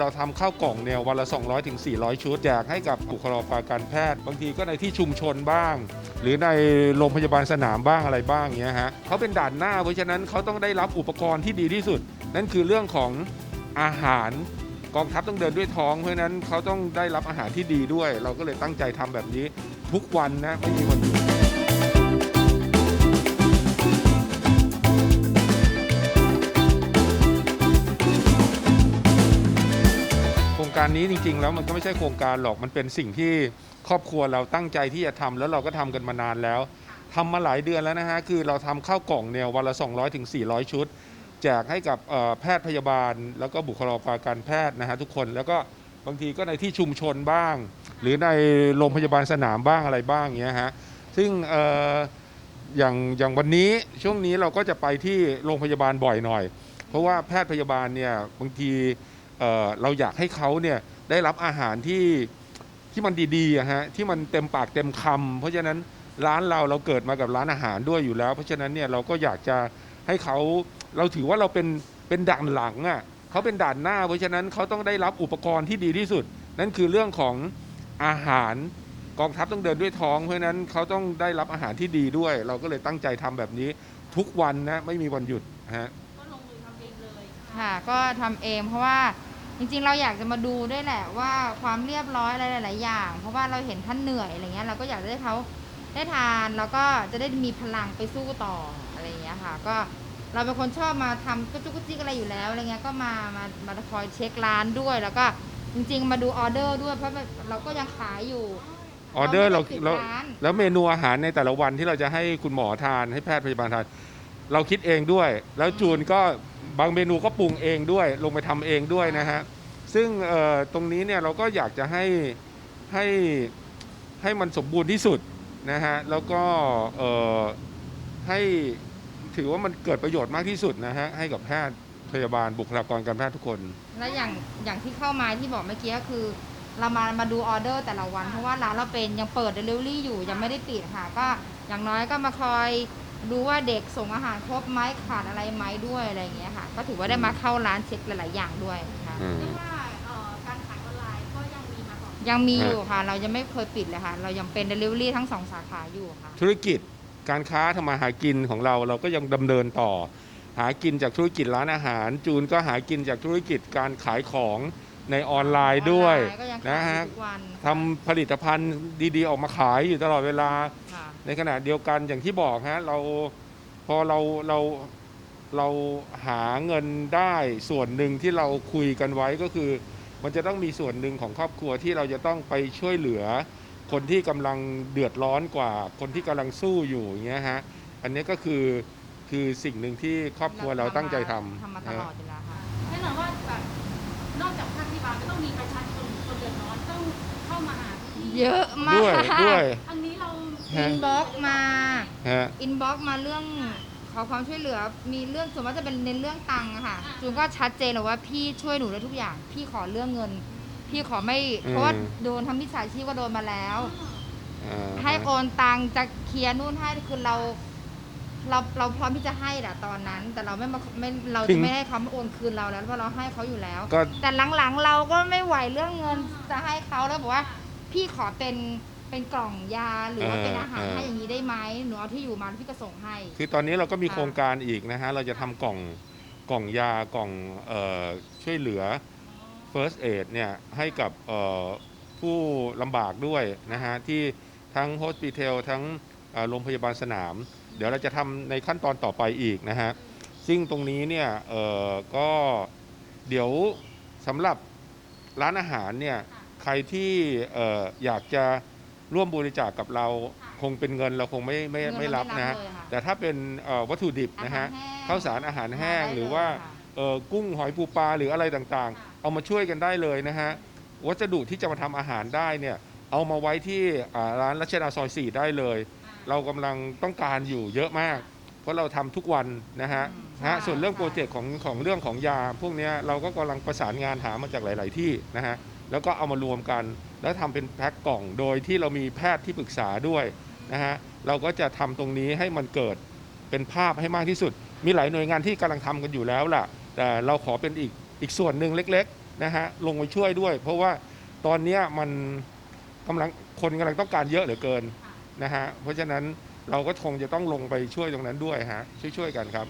เราทำข้าวกล่องเนี่ยวันละ 200ถึงชุดแจกให้กับบุคลากรการแพทย์ บางทีก็ในที่ชุมชนบ้าง หรือในโรงพยาบาลสนามบ้างอะไรบ้างเงี้ยฮะเขาเป็นด่านหน้า เพราะฉะนั้นเขาต้องได้รับอุปกรณ์ที่ดีที่สุด นั่นคือเรื่องของอาหารกองทัพต้องเดินด้วยท้อง เพราะฉะนั้นเขาต้องได้รับอาหารที่ดีด้วย เราก็เลยตั้งใจทำแบบนี้ทุกวันนะไม่มีวันหยุด รงการนี้จริง ๆ แล้วมันก็ไม่ใช่โครงการหรอกมันเป็นสิ่งที่ครอบครัวเราตั้งใจที่จะทำแล้วเราก็ทำกันมานานแล้วทำมาหลายเดือนแล้วนะฮะคือเราทำข้าวกล่องเนี่ยวันละ 200ถึง400 ชุด แจกให้กับแพทย์พยาบาล แล้วก็บุคลากรการแพทย์นะฮะทุกคนแล้วก็บางทีก็ในที่ชุมชนบ้าง หรือในโรงพยาบาลสนามบ้างอะไรบ้างเงี้ยฮะซึ่งอย่างอย่างวันนี้ช่วงนี้เราก็จะไปที่โรงพยาบาลบ่อยหน่อย เพราะว่าแพทย์พยาบาลเนี่ยบางที เอ่อเราอยากให้เขาเนี่ยได้รับอาหารที่ที่มันดีๆอะฮะที่มันเต็มปากเต็มคำเพราะฉะนั้นร้านเราเราเกิดมากับร้านอาหารด้วยอยู่แล้ว เพราะฉะนั้นเนี่ยเราก็อยากจะให้เขาเราถือว่าเราเป็นเป็นด่านหลังอะเขาเป็นด่านหน้า เพราะฉะนั้นเขาต้องได้รับอุปกรณ์ที่ดีที่สุด นั่นคือเรื่องของอาหารกองทัพต้องเดินด้วยท้องเพราะฉะนั้นเขาต้องได้รับอาหารที่ดีด้วย เราก็เลยตั้งใจทำแบบนี้ทุกวันนะไม่มีวันหยุดฮะก็ลงมือทำเองเลยค่ะก็ทำเองเพราะว่าจ ริงๆ เราอยากจะมาดูด้วยแหละว่าความเรียบร้อยอะไรหลาย ๆ อย่าง เพราะว่าเราเห็นท่านเหนื่อยอะไรเงี้ยเราก็อยากจะให้เขาได้ทานแล้วก็จะได้มีพลังไปสู้ต่ออะไรอย่างเงี้ยค่ะ ก็เราเป็นคนชอบมาทำกระจุกกระจิกอะไรอยู่แล้วอะไรเงี้ยก็มามามาคอยเช็คร้านด้วย แล้วก็จริง ๆ มาดูออเดอร์ด้วยเพราะแบบเราก็ยังขายอยู่ออเดอร์เราไม่ได้ปิดเราร้านแล้วเมนูอาหารในแต่ละวันที่เราจะให้คุณหมอทานให้แพทย์พยาบาลทาน เราคิดเองด้วย แล้วจูนก็ บางเมนูก็ปรุงเองด้วย ลงไปทำเองด้วยนะฮะ ซึ่งเอ่อตรงนี้เนี่ยเราก็อยากจะให้ให้ให้มันสมบูรณ์ที่สุดนะฮะ แล้วก็เอ่อให้ถือว่ามันเกิดประโยชน์มากที่สุดนะฮะ ให้กับแพทย์พยาบาลบุคลากรการแพทย์ทุกคน แล้วอย่างอย่างที่เข้ามาที่บอกเมื่อกี้ก็คือ เรามามาดูออเดอร์แต่ละวัน เพราะว่าร้านเราเป็นยังเปิดเดลิเวอรี่อยู่ยังไม่ได้ปิดค่ะ ก็อย่างน้อยก็มาคอย ดูว่าเด็กส่งอาหารครบไหมขาดอะไรไหมด้วยอะไรอย่างเงี้ยค่ะ ก็ถือว่าได้มาเข้าร้านเช็คหลาย ๆ อย่างด้วยค่ะอืม เรียกว่าเอ่อการขายออนไลน์ก็ยังมีมาต่อยังมีอยู่ค่ะ เรายังไม่เคยปิดเลยค่ะ เรายังเป็นเดลิเวอรี่ทั้งสองสาขาอยู่ค่ะ ธุรกิจการค้าทำมาหากินของเราเราก็ยังดำเนินต่อ หากินจากธุรกิจร้านอาหาร จูนก็หากินจากธุรกิจการขายของในออนไลน์ด้วยออนไลน์ก็ยังขายนะฮะทุกวัน ทำผลิตภัณฑ์ดีๆ ออกมาขายอยู่ตลอดเวลาค่ะ ในขณะเดียวกันอย่างที่บอกฮะเราพอเราเราเราหาเงินได้ส่วนหนึ่งที่เราคุยกันไว้ก็คือ มันจะต้องมีส่วนหนึ่งของครอบครัวที่เราจะต้องไปช่วยเหลือ คนที่กำลังเดือดร้อนกว่า คนที่กำลังสู้อยู่อย่างเงี้ยฮะอันนี้ก็คือคือสิ่งหนึ่งที่ครอบครัวเราตั้งใจทำทำมาตลอดอยู่แล้วค่ะแน่นอนว่าแบบนอกจากภาคที่บาลก็ต้องมีประชาชนคนเดือดร้อนต้องเข้ามาหาที่เยอะมากด้วยด้วยทางนี้เรา ฮะ อินบ็อกมา ฮะ อินบ็อกมาเรื่องขอความช่วยเหลือ มีเรื่องส่วนมากจะเป็นในเรื่องตังค์อะค่ะจูนก็ชัดเจนเลยว่าพี่ช่วยหนูได้ทุกอย่าง พี่ขอเรื่องเงิน พี่ขอไม่เพราะว่าโดนทำมิจฉาชีพก็โดนมาแล้ว อ่าให้โอนตังค์จะเคลียร์นู่นให้คือเรา เราเราพร้อมที่จะให้แหละตอนนั้น แต่เราไม่มาไม่เราจะไม่ให้เขามาโอนคืนเราแล้วเพราะเราให้เขาอยู่แล้ว ก็ แต่หลังๆเราก็ไม่ไหวเรื่องเงินจะให้เขาแล้วบอกว่า พี่ขอเป็น เป็นกล่องยาหรือว่าเป็นอาหารให้อย่างนี้ได้ไหมหนูเอาที่อยู่มาพี่ก็ส่งให้ คือตอนนี้เราก็มีค่ะโครงการอีกนะฮะ เราจะทำกล่องกล่องยากล่องเออช่วยเหลือ First Aid เนี่ยให้กับเอ่อผู้ลำบากด้วยนะฮะ ที่ทั้งโฮสปิเทลทั้งเอ่อโรงพยาบาลสนาม เดี๋ยวเราจะทำในขั้นตอนต่อไปอีกนะฮะ ซึ่งตรงนี้เนี่ยเอ่อก็เดี๋ยวสำหรับร้านอาหารเนี่ย ใครที่เอ่ออยากจะ ร่วมบริจาคกับเราคงเป็นเงินเราคงไม่ไม่เงินเราไม่รับไม่รับนะฮะเลยค่ะแต่ถ้าเป็นเอ่อวัตถุดิบนะฮะอาหารแห้งข้าวสารอาหารแห้งได้เลยหรือว่าค่ะเอ่อกุ้งหอยปูปลาหรืออะไรต่างๆ เอามาช่วยกันได้เลยนะฮะวัสดุที่จะมาทำอาหารได้เนี่ยเอามาไว้ที่อ่าร้านรัชดาซอย4ได้เลย เรากำลังต้องการอยู่เยอะมาก เพราะเราทำทุกวันนะฮะอืมนะฮะใช่ส่วนเรื่องใช่โปรเจกต์ของของเรื่องของยา พวกเนี้ยเราก็กำลังประสานงานหามาจากหลาย ๆ ที่นะฮะแล้วก็เอามารวมกัน แล้วทำเป็นแพ็คกล่องโดยที่เรามีแพทย์ที่ปรึกษาด้วยนะฮะเราก็จะทำตรงนี้ให้มันเกิดเป็นภาพให้มากที่สุด มีหลายหน่วยงานที่กำลังทำกันอยู่แล้วล่ะแต่เราขอเป็นอีกอีกส่วนหนึ่งเล็กๆนะฮะลงไปช่วยด้วย เพราะว่าตอนนี้มันกำลังคนกำลังต้องการเยอะเหลือเกินนะฮะเพราะฉะนั้นเราก็คงจะต้องลงไปช่วยตรงนั้นด้วยฮะช่วยๆกันครับ